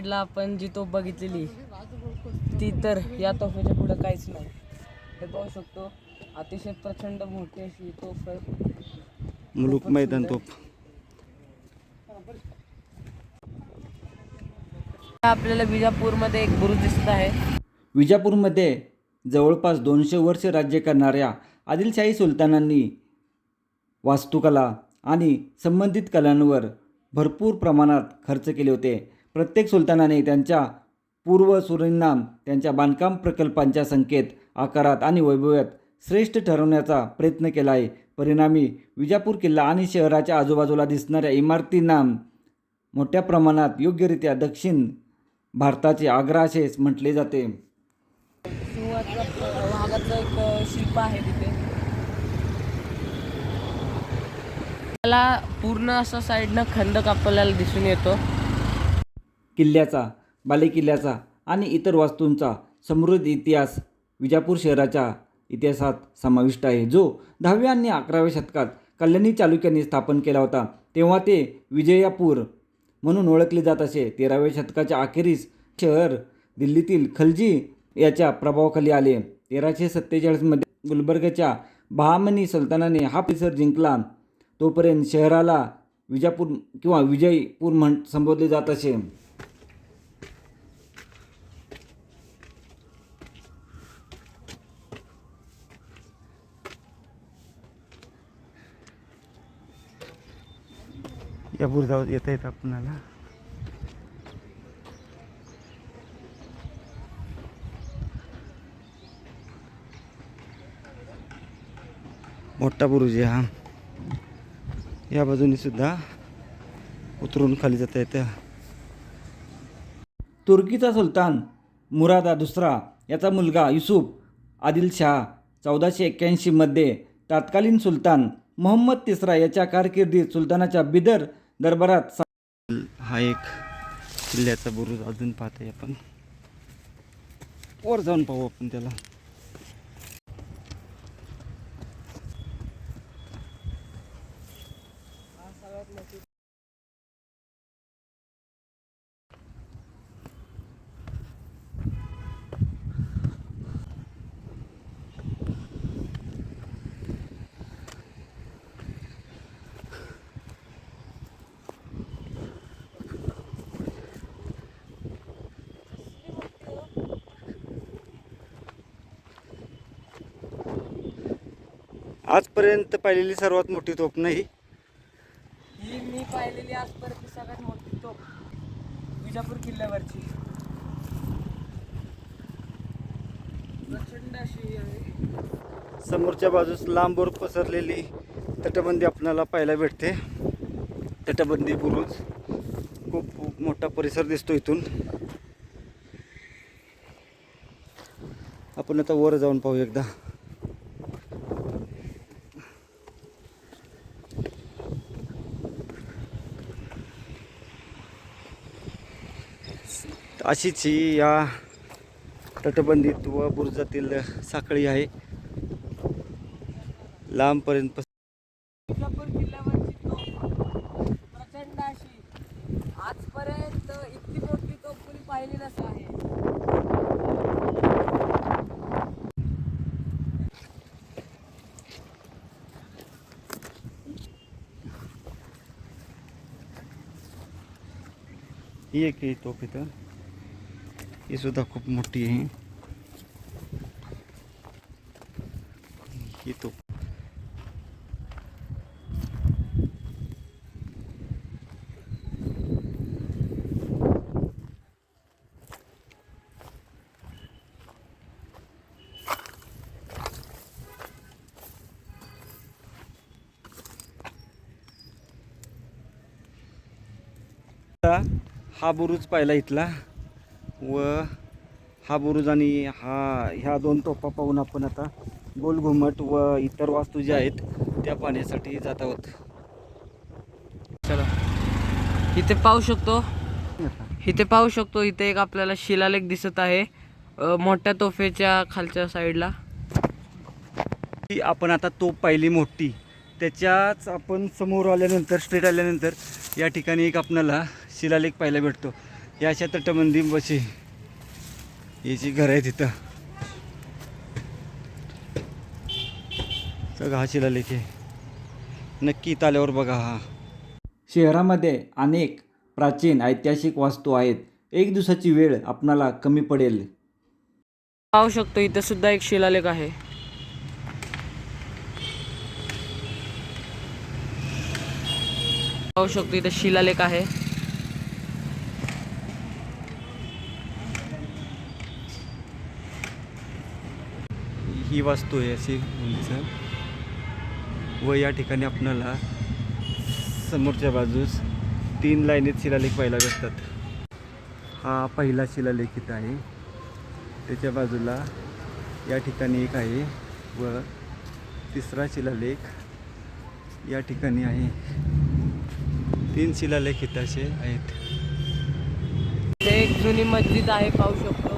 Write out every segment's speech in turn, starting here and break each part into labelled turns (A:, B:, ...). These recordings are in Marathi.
A: साईडला आपण जी तोफ बघितलेली ती तर या तोफेच्या पुढे काहीच नाही. हे पाहू शकतो अतिशय प्रचंड मोठी अशी तोफ आहे.
B: मुलूक मैदान तोप
A: आपल्याला विजापूरमध्ये एक बुरुज दिसत आहे.
B: विजापूरमध्ये जवळपास दोनशे वर्ष राज्य करणाऱ्या आदिलशाही सुलतानांनी वास्तुकला आणि संबंधित कलांवर भरपूर प्रमाणात खर्च केले होते. प्रत्येक सुलतानाने त्यांच्या पूर्वसुरींना त्यांच्या बांधकाम प्रकल्पांच्या संख्येत आकारात आणि वैभवात श्रेष्ठ ठरवण्याचा प्रयत्न केला आहे परिणामी विजापूर किल्ला आणि शहराच्या आजूबाजूला दिसणाऱ्या इमारतींना मोठ्या प्रमाणात योग्यरित्या दक्षिण भारताचे आग्रा असे म्हटले जाते.
A: वाघाचं एक शिल्प आहे तिथे. त्याला पूर्ण असं साईडनं खंदक आपल्याला दिसून येतो.
B: किल्ल्याचा बालेकिल्ल्याचा आणि इतर वास्तूंचा समृद्ध इतिहास विजापूर शहराच्या इतिहासात समाविष्ट आहे. जो दहाव्या आणि अकराव्या शतकात कल्याणी चालुक्यांनी स्थापन केला होता तेव्हा ते विजयापूर म्हणून ओळखले जात असे. तेराव्या शतकाच्या अखेरीस शहर दिल्लीतील खलजी याच्या प्रभावाखाली आले. तेराशे सत्तेचाळीसमध्ये गुलबर्गच्या बहामनी सुलतानाने हा परिसर जिंकला. तोपर्यंत शहराला विजापूर किंवा विजयपूर म्हण संबोधले जात असे. या बुरजावर येता येत आपणाला. मोठा बुरुज आहे हा. या बाजूने सुद्धा उतरून खाली जाता येतं. तुर्कीचा सुलतान मुरादा दुसरा याचा मुलगा युसुफ आदिलशाह चौदाशे एक्क्याऐंशीमध्ये तत्कालीन सुलतान मोहम्मद तिसरा याच्या कारकिर्दीत सुलतानाच्या बिदर दरबारात हा एक किल्ल्याचा बुरुज अजून पाहतोय आपण. वर जाऊन पाहू आपण त्याला. आजपर्यंत पाहिलेली सर्वात मोठी तोफ नाही.
A: ही मी पाहिलेली आजपर्यंत सगळ्यात मोठी तोफ विजापूर किल्ल्यावरची. प्रचंड अशी आहे.
B: समोरच्या बाजूस लांबवर पसरलेली तटबंदी आपल्याला पाहायला भेटते. तटबंदी बुरुज. खूप खूप मोठा परिसर दिसतो इथून. आपण आता वर जाऊन पाहू एकदा. अशीच ही या तटबंदीत व बुरुजातील साखळी आहे. लांबपर्यंत
A: प्रचंड अशी. आजपर्यंत इतकी मोठी तोफ कोणी पाहिली नसं आहे.
B: ही एक तोफ इथं. ही सुद्धा खूप मोठी आहे. ही हा बुरुज पाहिला इथला. व हा बुरुज आणि हा ह्या दोन तोफा पाहून आपण आता गोल घुमट व इतर वास्तू ज्या आहेत त्या पाहण्यासाठी जात आहोत.
A: चला. इथे पाहू शकतो. इथे पाहू शकतो इथे एक आपल्याला शिलालेख दिसत आहे. मोठ्या तोफेच्या खालच्या साईडला.
B: ती आपण आता तोफ पाहिली मोठी. त्याच्याच आपण समोर आल्यानंतर स्ट्रेट आल्यानंतर या ठिकाणी एक आपल्याला शिलालेख पाहायला भेटतो. या अशा तटबंदी बशी याची घर आहे तिथं सगळं हा शिलालेख आहे. नक्की इथं आल्यावर बघा हा. शहरामध्ये अनेक प्राचीन ऐतिहासिक वास्तू आहेत. एक दिवसाची वेळ आपणाला कमी पडेल.
A: पाहू शकतो इथं सुद्धा एक शिलालेख आहे. पाहू शकतो इथं शिलालेख आहे.
B: ही वास्तू आहे अशी उंच व या ठिकाणी आपणाला समोरच्या बाजूस तीन लाईनीत शिलालेख पाहायला भेटतात. हा पहिला शिलालेख इथं आहे. त्याच्या बाजूला या ठिकाणी एक आहे व तिसरा शिलालेख या ठिकाणी आहे. तीन शिलालेख इथं असे आहेत.
A: इथे एक जुनी मस्जिद आहे पाहू शकतो.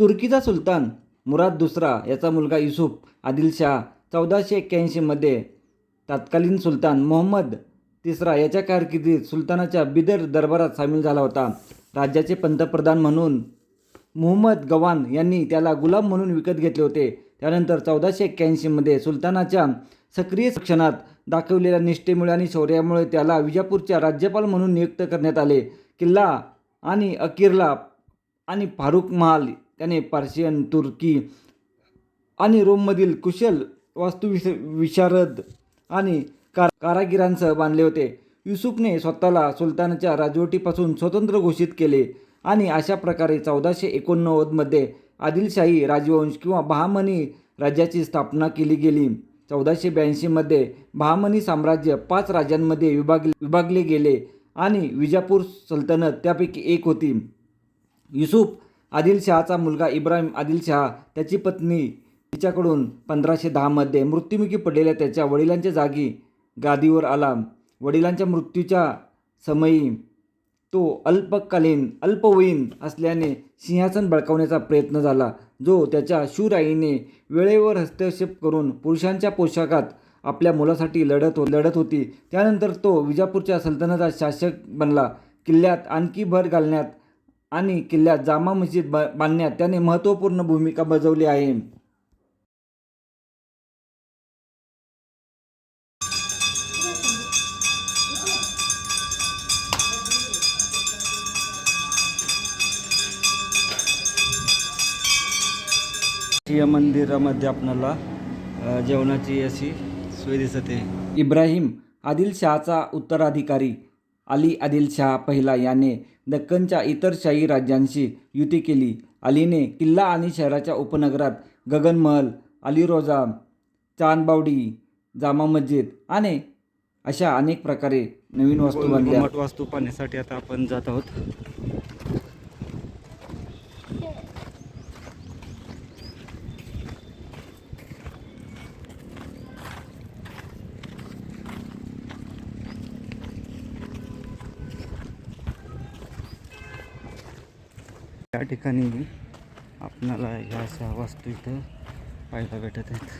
B: तुर्कीचा सुलतान मुराद दुसरा याचा मुलगा युसुफ आदिलशाह चौदाशे एक्क्याऐंशीमध्ये तत्कालीन सुलतान मोहम्मद तिसरा याच्या कारकिर्दीत सुलतानाच्या बिदर दरबारात सामील झाला होता. राज्याचे पंतप्रधान म्हणून मोहम्मद गवान यांनी त्याला गुलाम म्हणून विकत घेतले होते. त्यानंतर चौदाशे एक्क्याऐंशीमध्ये सुलतानाच्या सक्रिय शिक्षणात दाखवलेल्या निष्ठेमुळे आणि शौर्यामुळे त्याला विजापूरच्या राज्यपाल म्हणून नियुक्त करण्यात आले. किल्ला आणि अकिरला आणि फारुख महाल त्याने पार्शियन तुर्की आणि रोममधील कुशल वास्तुविश विशारद आणि कार कारागिरांसह बांधले होते. युसुफने स्वतःला सुलतानाच्या राजवटीपासून स्वतंत्र घोषित केले आणि अशा प्रकारे चौदाशे एकोणनव्वदमध्ये आदिलशाही राजवंश किंवा बहामनी राज्याची स्थापना केली गेली. चौदाशे ब्याऐंशीमध्ये बहामनी साम्राज्य पाच राज्यांमध्ये विभाग विभागले गेले आणि विजापूर सल्तनत त्यापैकी एक होती. युसुफ आदिलशहाचा मुलगा इब्राहिम आदिलशहा त्याची पत्नी तिच्याकडून पंधराशे दहामध्ये मृत्युमुखी पडलेल्या त्याच्या वडिलांच्या जागी गादीवर आला. वडिलांच्या मृत्यूच्या समयी तो अल्पकालीन अल्पवयीन असल्याने सिंहासन बळकावण्याचा प्रयत्न झाला जो त्याच्या शूराईने वेळेवर हस्तक्षेप करून पुरुषांच्या पोशाखात आपल्या मुलासाठी लढत हो लढत होती. त्यानंतर तो विजापूरच्या सल्तनतचा शासक बनला. किल्ल्यात आणखी भर घालण्यात आणि किल्ल्यात जामा मस्जिद बा बांधण्यात त्याने महत्त्वपूर्ण भूमिका बजावली आहे. या मंदिरामध्ये अ, जेवणाची अशी सोय दिसते इब्राहिम आदिलशहाचा उत्तराधिकारी अली आदिलशहा पहिला याने दक्कनच्या इतर शाही राज्यांशी युती केली. अलीने किल्ला आणि शहराच्या उपनगरात गगनमहल अलीरोजा चांदबावडी जामा मस्जिद आणि अशा अनेक प्रकारे नवीन वास्तू बांधल्या वास्तू पाहण्यासाठी आता आपण जात आहोत. या ठिकाणी आपणाला ह्या अशा वास्तू इथं पाहायला भेटत आहेत.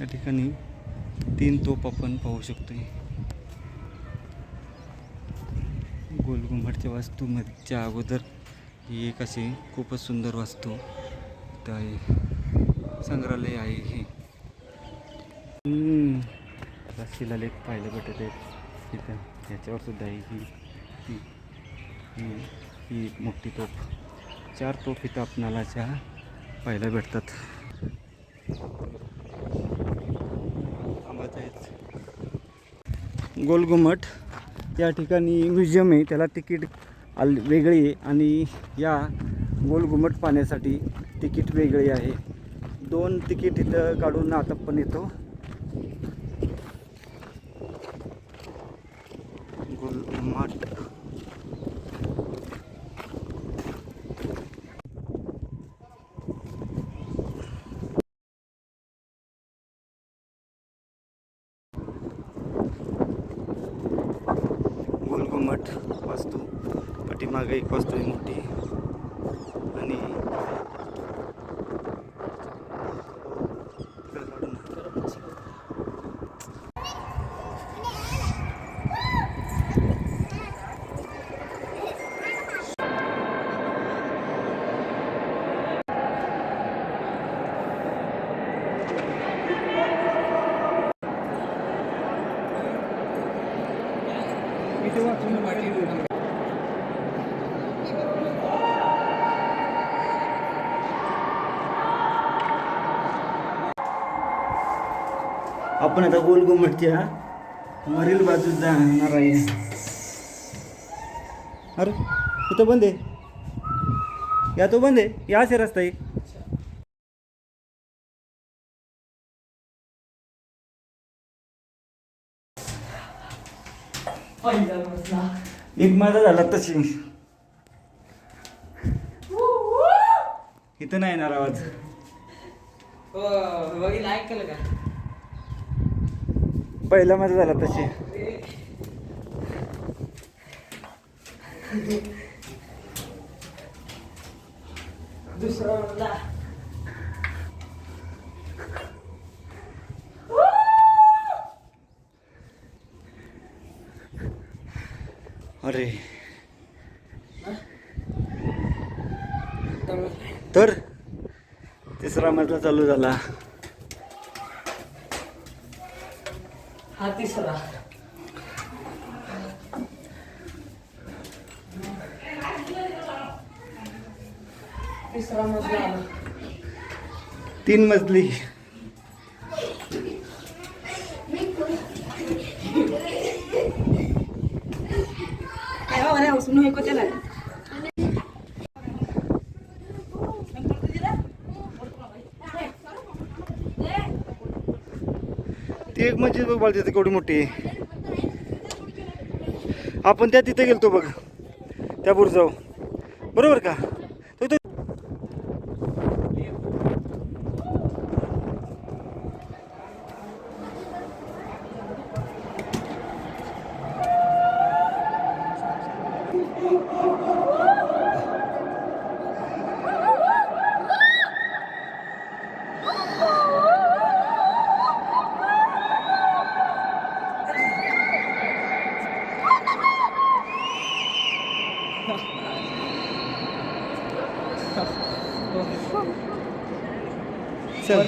B: या ठिकाणी तीन तोप आपण पाहू शकतो गोलघुमटच्या वास्तूमधच्या अगोदर ही एक अशी खूपच सुंदर वास्तू इथं आहे. संग्रहालय आहे हे. शिलालेख पाहायला भेटत आहेत. इथं ह्याच्यावर सुद्धा आहे ही. ही ही एक मोठी तोफ. चार तोफ इथं आपणाला त्या पाहायला भेटतात. आंबाचं आहेत. गोलघुमट या ठिकाणी म्युझियम आहे. त्याला तिकीट आल वेगळी आहे आणि या गोलघुमट पाहण्यासाठी तिकीट वेगळी आहे. दोन तिकीट इथं काढून आता पण येतो गोलघुमट गोलघुमट वास्तू पाठीमागे एक वास्तू आहे मोठी आणि
C: आपण आता गोल घुमटच्या वरील बाजूत जाणार आहे. अरे इथं बंद आहे. या तो बंद आहे. या असे रस्ता आहे. एक माझा झाला तशी. इथं नाही येणार आवाज.
A: हो, ऐकलं का?
C: पहिला माझा झाला तशी.
A: दुसरा
C: अरे. तर तिसरा मजला चालू झाला.
A: हा तिसरा. तिसरा मजला आला.
C: तीन मजली. ती बघ बाळ तिथे केवढी मोठी आपण त्या तिथे गेलतो बघ त्या बुरजाव बरोबर का तो तो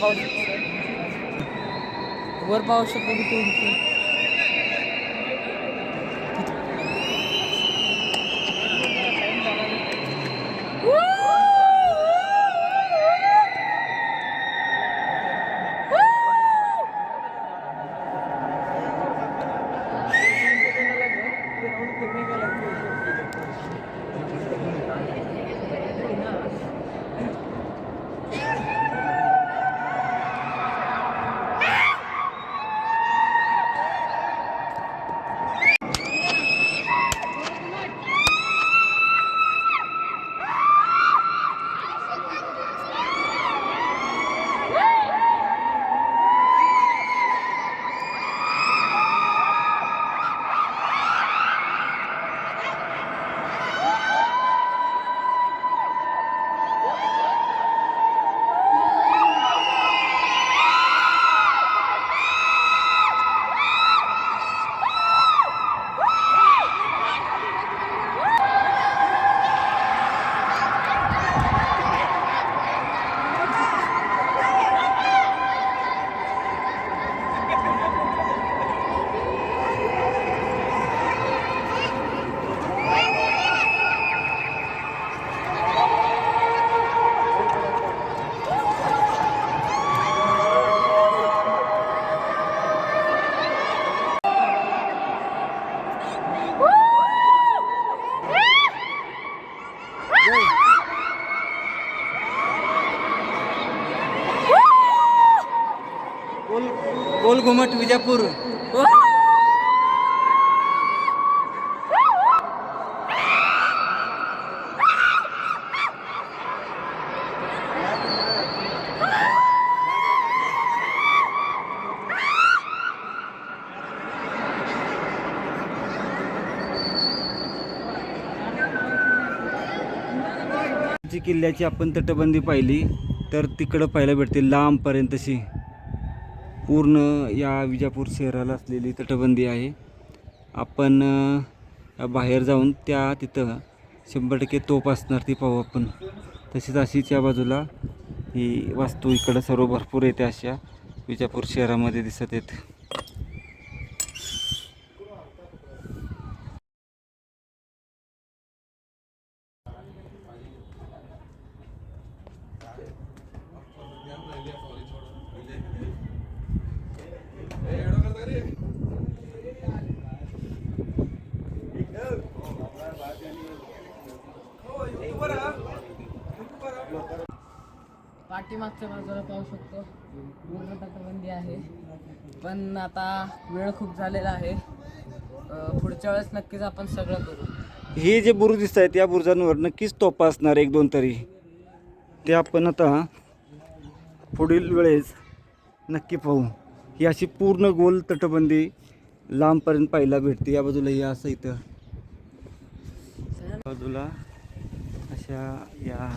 C: चल
A: वर पाहू शकतो की
C: गोल गोल घुमट विजापूर. किल्ल्याची आपण तटबंदी पाहिली तर तिकडं पाहायला भेटते लांबपर्यंतशी. पूर्ण या विजापूर शहराला असलेली तटबंदी आहे. आपण बाहेर जाऊन त्या तिथं शंभर टक्के तोप असणार ती पाहू आपण. तशीच अशीच या बाजूला ही वास्तू इकडं सर्व भरपूर येते अशा विजापूर शहरामध्ये दिसत आहेत
A: पाठीमागच्या बाजूला पाहू शकतो पूर्ण तटबंदी आहे पण आता वेळ खूप झालेला आहे. पुढच्या वेळेस नक्कीच आपण सगळं करू.
C: हे जे बुरुज दिसत आहेत या बुरुजांवर नक्कीच तोपा असणार एक दोन तरी. ते आपण आता पुढील वेळेस नक्की पाहू. ही अशी पूर्ण गोल तटबंदी लांबपर्यंत पाहायला भेटते. या बाजूला हे असं इथं. बाजूला अशा या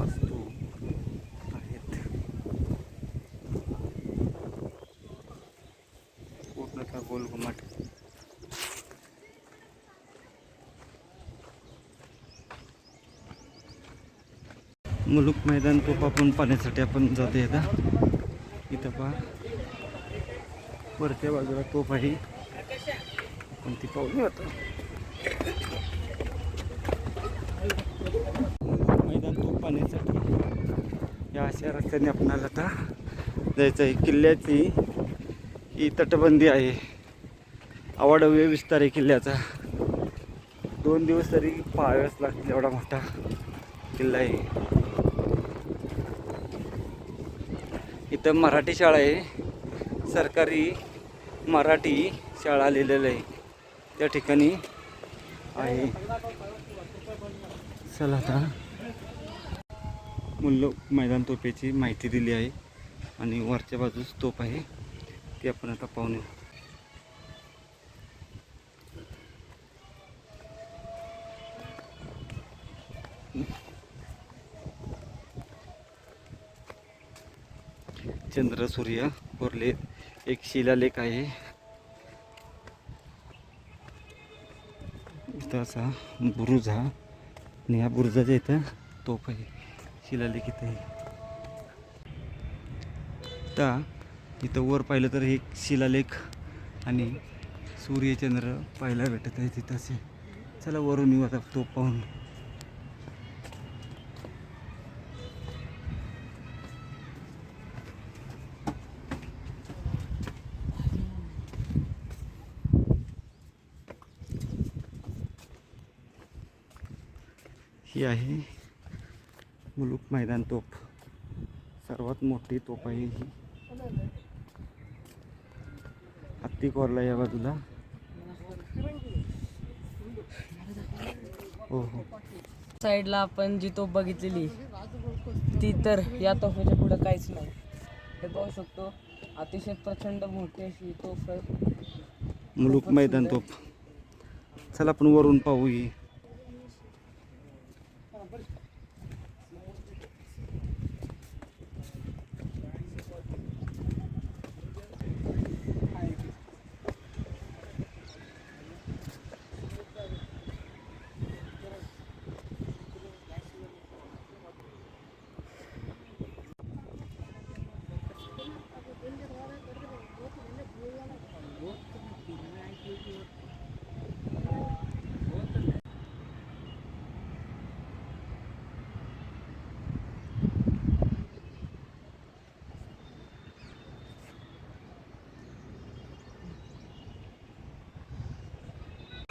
C: वस्तू आहेत का गोल घुमट? मुलुक मैदान तोप आपण पाण्यासाठी आपण जातो आता इथं पहा. वरच्या बाजूला तोप आहे. आपण ती पाहून आता. मैदान तोप पाण्यासाठी या अशा रस्त्याने आपणाला आता जायचं आहे. किल्ल्याची ही तटबंदी आहे. अवाढव्य विस्तार आहे किल्ल्याचा. दोन दिवस तरी पाहाव्याच लागतील एवढा मोठा किल्ला आहे. इथं मराठी शाळा आहे. सरकारी मराठी शाळा लिहिलेलं आहे. त्या ठिकाणी आहे. चला आता मुल्लो मैदान तोपेची माहिती दिली आहे. आणि वरच्या बाजूस तोप आहे. ते आपण आता पाहून येऊ. चंद्र सूर्य कोरले एक शिलालेख आहे. इथं असा बुरुज हा. आणि ह्या बुरुजाच्या इथं तोफ आहे. शिलालेख इथं आहे. आता इथं वर पाहिलं तर एक शिलालेख आणि सूर्यचंद्र पाहायला भेटत आहे तिथं असे. चला वरून येऊ आता तो पाहून. ही आहे मुलुक मैदान तोफ. सर्वात मोठी तोप आहे ही. हत्ती कोरला या बाजूला? हो हो.
A: साईडला आपण जी तोफ बघितलेली ती तर या तोफेच्या पुढे काहीच नाही. हे पाहू शकतो अतिशय प्रचंड मोठी अशी तोफ
C: मुलुक मैदान तोप चला आपण वरून पाहू ही.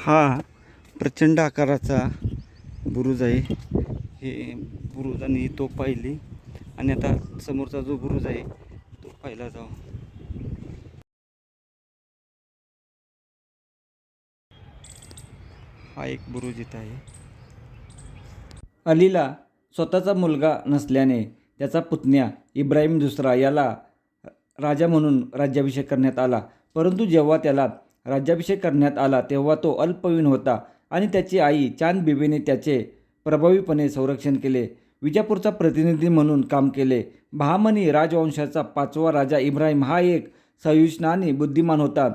C: हा प्रचंड आकाराचा बुरुज आहे. हे बुरुज आणि तो पाहिली. आणि आता समोरचा जो बुरुज आहे तो पाहिला जाऊ. हा एक बुरुज इथं आहे. अलीला स्वतःचा मुलगा नसल्याने त्याचा पुतण्या इब्राहिम दुसरा याला राजा म्हणून राज्याभिषेक करण्यात आला. परंतु जेव्हा त्याला राज्याभिषेक करण्यात आला तेव्हा तो अल्पवयीन होता आणि त्याची आई चांद बिबीने त्याचे प्रभावीपणे संरक्षण केले. विजापूरचा प्रतिनिधी म्हणून काम केले. बहामनी राजवंशाचा पाचवा राजा इब्राहिम हा एक सहिष्णू आणि बुद्धिमान होता.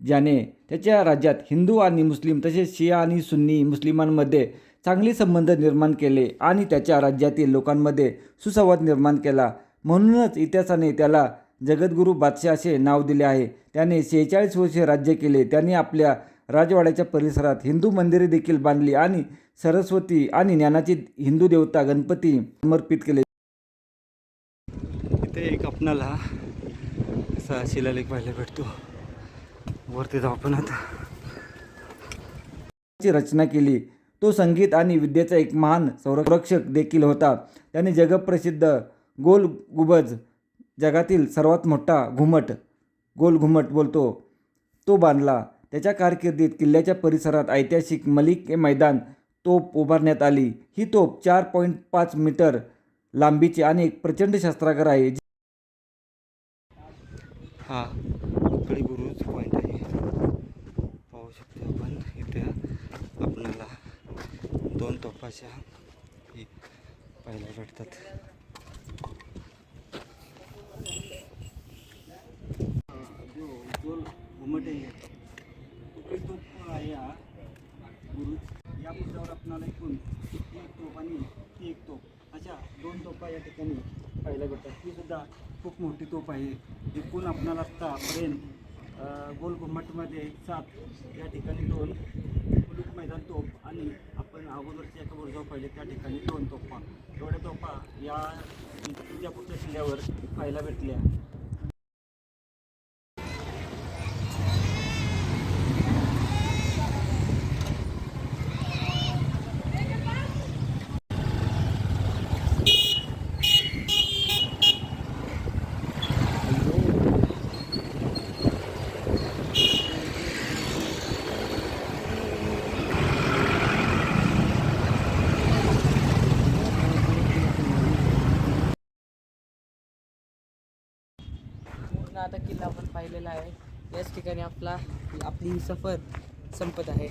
C: ज्याने त्याच्या राज्यात हिंदू आणि मुस्लिम तसेच शिया आणि सुन्नी मुस्लिमांमध्ये चांगले संबंध निर्माण केले आणि त्याच्या राज्यातील लोकांमध्ये सुसंवाद निर्माण केला. म्हणूनच इतिहासाने त्याला जगद्गुरू बादशाह असे नाव दिले आहे. त्याने शेहेचाळीस वर्षे राज्य केले. त्याने आपल्या राजवाड्याच्या परिसरात हिंदू मंदिरे देखील बांधली आणि सरस्वती आणि ज्ञानाची हिंदू देवता गणपती समर्पित केले. इथे एक आपणाला असा शिलालेख पाहायला भेटतो. वरती जाऊ आपण आता. रचना केली. तो संगीत आणि विद्येचा एक महान संरक्षक देखील होता. त्याने जगप्रसिद्ध गोल गुबज जगातील सर्वात मोठा घुमट गोल घुमट बोलतो. तो बांधला. त्याच्या कारकिर्दीत किल्ल्याच्या परिसरात ऐतिहासिक मलिक मैदान तोप उभारण्यात आली. ही तोप चार पॉईंट पाच मीटर लांबीची आणि एक प्रचंड शस्त्रागार आहे. हा उकळी बुरुज पॉईंट आहे. पाहू शकतो आपण इथे आपल्याला दोन तोफाच्या पाहायला भेटतात जो गोल घुमट आहे आहे हा बुरुज या बुरुजावर आपणाला एकूण ती एक तोफ आणि ती एक तोप अशा दोन तोपा या ठिकाणी पाहायला भेटतात ही सुद्धा खूप मोठी तोप आहे एकूण आपणाला आत्तापर्यंत अ, गोल घुमटमध्ये सात या ठिकाणी दोन मुलूक मैदान तोफ आणि आपण अगोदरच्या एका बुरुजावर पाहिले त्या ठिकाणी दोन तोफा एवढ्या तोपा या विजापूरच्या किल्ल्यावर पाहायला भेटल्या
A: पूर्ण आता किल्ला आपण पाहिलेला आहे. याच ठिकाणी आपला आपली ही सफर संपत आहे.